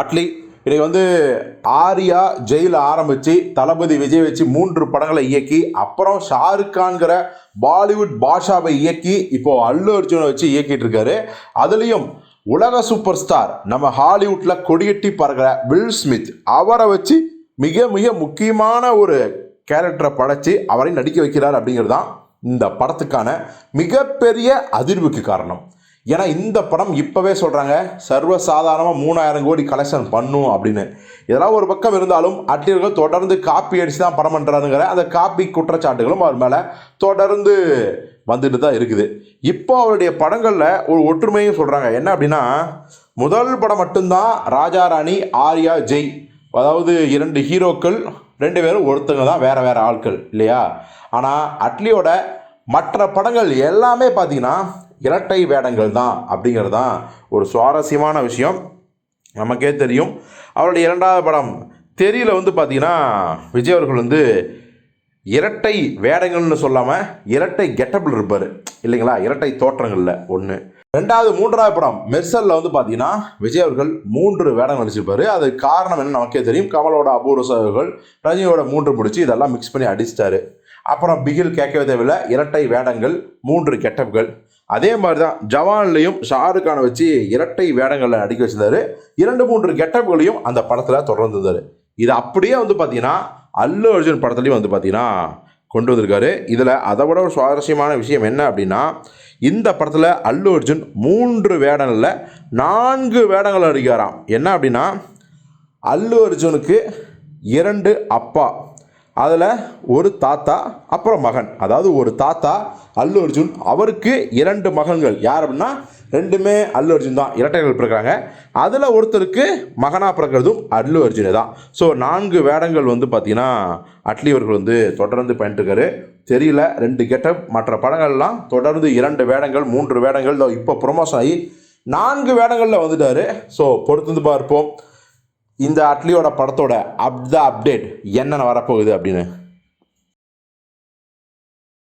அட்லி இன்றைக்கி வந்து ஆர்யா ஜெயில ஆரம்பித்து தளபதி விஜய் வச்சு மூன்று படங்களை இயக்கி அப்புறம் ஷாருக் கான்கிற பாலிவுட் பாஷாவை இயக்கி இப்போது அல்லு அர்ஜுனை வச்சு இயக்கிட்டு இருக்காரு. அதுலேயும் உலக சூப்பர் ஸ்டார் நம்ம ஹாலிவுட்டில் கொடியட்டி பறக்கிற வில் ஸ்மித் அவரை வச்சு மிக மிக முக்கியமான ஒரு கேரக்டரை படைச்சு அவரை நடிக்க வைக்கிறார் அப்படிங்கிறது தான் இந்த படத்துக்கான மிகப்பெரிய அதிர்வுக்கு காரணம். ஏன்னா இந்த படம் இப்போவே சொல்கிறாங்க சர்வசாதாரணமாக மூணாயிரம் கோடி கலெக்ஷன் பண்ணும் அப்படின்னு. இதெல்லாம் ஒரு பக்கம் இருந்தாலும் அட்லியர்கள் தொடர்ந்து காப்பி அடித்து தான் படம் பண்ணுறாருங்கிற அந்த காப்பி குற்றச்சாட்டுகளும் அவர் மேலே தொடர்ந்து வந்துட்டு தான் இருக்குது. இப்போ அவருடைய படங்களில் ஒரு ஒற்றுமையும் சொல்கிறாங்க என்ன அப்படின்னா முதல் படம் மட்டும்தான் ராஜா ராணி ஆர்யா ஜெய். அதாவது இரண்டு ஹீரோக்கள் ரெண்டு பேரும் ஒருத்தங்க தான் வேறு வேறு ஆட்கள் இல்லையா? ஆனால் அட்லியோட மற்ற படங்கள் எல்லாமே பார்த்தீங்கன்னா இரட்டை வேடங்கள் தான் அப்படிங்கிறது தான் ஒரு சுவாரஸ்யமான விஷயம். நமக்கே தெரியும். அவருடைய இரண்டாவது படம் தெரியல வந்து பார்த்தீங்கன்னா விஜய் அவர்கள் வந்து இரட்டை வேடங்கள்னு சொல்லாமல் இரட்டை கெட்டபிள் இருப்பார். இல்லைங்களா? இரட்டை தோற்றங்களில் ஒன்று ரெண்டாவது மூன்றாவது படம் மெர்சலில் வந்து பார்த்தீங்கன்னா விஜய் அவர்கள் மூன்று வேடங்கள் நடிச்சிருப்பாரு. அது காரணம் என்ன நமக்கே தெரியும். கமலோட அபூர்வ சகர்கள் ரஜினியோட மூன்று பிடிச்சி இதெல்லாம் மிக்ஸ் பண்ணி அடிச்சிட்டாரு. அப்புறம் பிகில் கேட்கவே தேவையில்லை. இரட்டை வேடங்கள் மூன்று கெட்டப்கள் அதே மாதிரி தான் ஜவான்லையும் ஷாருக் கானை வச்சு இரட்டை வேடங்களில் நடிக்க வச்சிருந்தாரு. இரண்டு மூன்று கெட்டப்புகளையும் அந்த படத்தில் தொடர்ந்து இருந்தார் இது அப்படியே வந்து பார்த்தீங்கன்னா அல்லு அர்ஜுன் படத்துலையும் வந்து பார்த்தீங்கன்னா கொண்டு வந்திருக்காரு. இதில் அதை விட ஒரு சுவாரஸ்யமான விஷயம் என்ன அப்படின்னா இந்த படத்தில் அல்லு அர்ஜுன் மூன்று வேடங்களில் நான்கு வேடங்கள் நடிக்கிறாராம் என்ன அப்படின்னா அல்லு அர்ஜுனுக்கு இரண்டு அப்பா. அதில் ஒரு தாத்தா அப்புறம் மகன். அதாவது ஒரு தாத்தா அல்லு அர்ஜுன் அவருக்கு இரண்டு மகன்கள். யார் அப்படின்னா ரெண்டுமே அல்லு அர்ஜுன் தான். இரட்டைகள் பிறக்கிறாங்க. அதில் ஒருத்தருக்கு மகனாக பிறக்கிறதும் அல்லு அர்ஜுனே தான். ஸோ நான்கு வேடங்கள் வந்து பார்த்திங்கன்னா அட்லி அவர்கள் வந்து தொடர்ந்து பண்ணிட்டுருக்காரு தெரியல ரெண்டு கெட்டப். மற்ற படங்கள்லாம் தொடர்ந்து இரண்டு வேடங்கள் மூன்று வேடங்கள். இதோ இப்போ ப்ரொமோஷன் ஆகி நான்கு வேடங்களில் வந்துட்டார். ஸோ பொறுத்து பார்ப்போம். இந்த அட்லியோட படத்தோட அப் த அப்டேட் என்னென்ன வரப்போகுது அப்படின்னு